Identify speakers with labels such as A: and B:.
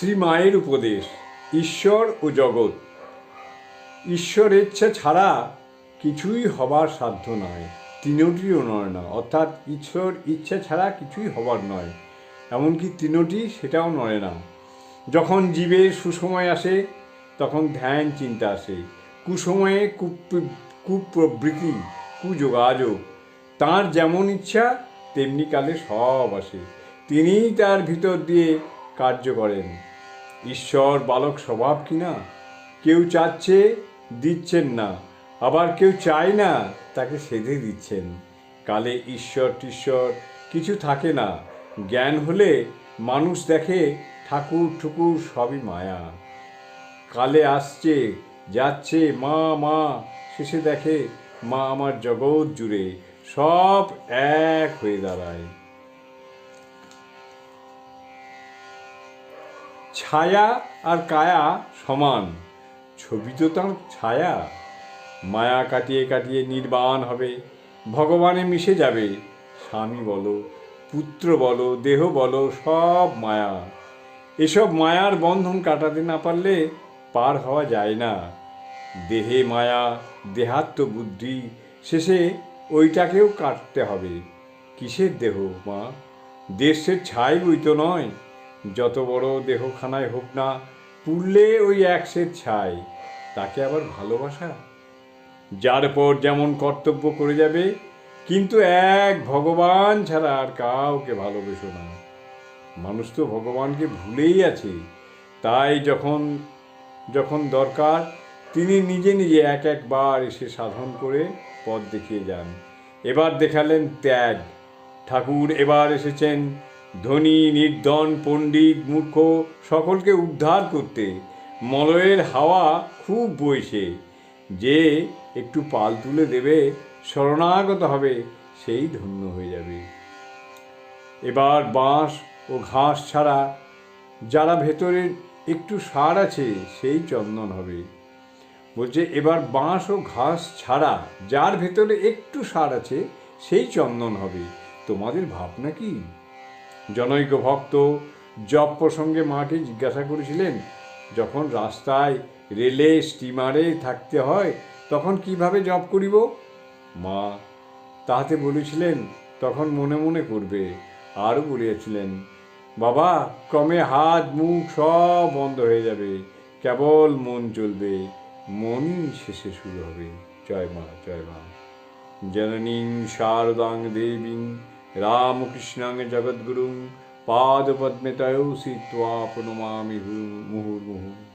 A: শ্রী মায়ের উপদেশ, ঈশ্বর ও জগৎ। ঈশ্বর ইচ্ছা ছাড়া কিছুই হবার সাধ্য নয়, তিনটিও নয় না, অর্থাৎ ঈশ্বর ইচ্ছা ছাড়া কিছুই হবার নয়, এমনকি তিনটি সেটাও নয় না। যখন জীবের সুসময় আসে, তখন ধ্যান চিন্তা আসে, কুসময়ে কুপ কুপ্রবৃত্তি, কুযোগাযোগ, তার যেমন ইচ্ছা, তেমনি কালে সব আসে, তিনিই তার ভিতর দিয়ে কার্য করেন। ঈশ্বর বালক স্বভাব কিনা? কেউ চাচ্ছে, দিচ্ছেন না। আবার কেউ চায় না, তাকে সেধে দিচ্ছেন। কালে ঈশ্বর টিশ্বর কিছু থাকে না। জ্ঞান হলে মানুষ দেখে, ঠাকুর ঠুকুর সবই মায়া। কালে আসছে, যাচ্ছে, মা মা, শেষে দেখে, মা আমার জগৎ জুড়ে সব এক হয়ে দাঁড়ায়। ছায়া আর কায়া সমান। ছবি তো তার ছায়া। মায়া কাটিয়ে কাটিয়ে নির্বাণ হবে। ভগবানে মিশে যাবে। স্বামী বলো, পুত্র বলো, দেহ বলো, সব মায়া। এসব মায়ার বন্ধন কাটাতে না পারলে পার হওয়া যায় না। দেহে মায়া, দেহাত্ম বুদ্ধি, শেষে ওইটাকেও কাটতে হবে। কিসের দেহ মা? দেশের ছাই বই তো নয়। যত বড় দেহখানায় হোক না, পুড়লে ওই একশের ছাই, তাকে আবার ভালোবাসা? যার পর যেমন কর্তব্য করে যাবে, কিন্তু এক ভগবান ছাড়া আর কাউকে ভালোবেসো না। মানুষ তো ভগবানকে ভুলেই আছে, তাই যখন যখন দরকার, তিনি নিজে নিজে এক একবার এসে সাধন করে পথ দেখিয়ে যান। এবার দেখালেন ত্যাগ। ঠাকুর এবার এসেছেন ধনী, নির্ধন, পণ্ডিত, মূর্খ সকলকে উদ্ধার করতে মলয়ের হাওয়া খুব বইছে। যে একটু পাল তুলে দেবে, শরণাগত হবে, সেই ধন্য হয়ে যাবে। এবার বাঁশ ও ঘাস ছাড়া যারা ভেতরে একটু সার আছে, সেই চন্দন হবে। বলছে, এবার বাঁশ ও ঘাস ছাড়া যার ভেতরে একটু সার আছে, সেই চন্দন হবে। তোমাদের ভাবনা কি? জনৈক ভক্ত জপ প্রসঙ্গে মাকে জিজ্ঞাসা করেছিলেন, যখন রাস্তায় রেলে স্টিমারে থাকতে হয়, তখন কীভাবে জপ করিব? মা তাহাতে বলেছিলেন, তখন মনে মনে করবে। আরও বলিয়াছিলেন, বাবা, ক্রমে হাত, মুখ সব বন্ধ হয়ে যাবে, কেবল মন চলবে, মনই শেষে শুরু হবে। জয় মা জয় মা। জননীং শারদাং দেবীং রামকৃষ্ণাং জগদ্গুরুং পাদপদ্মে তয়ৌ সিত্বা প্রণমামি মুহুর্মুহু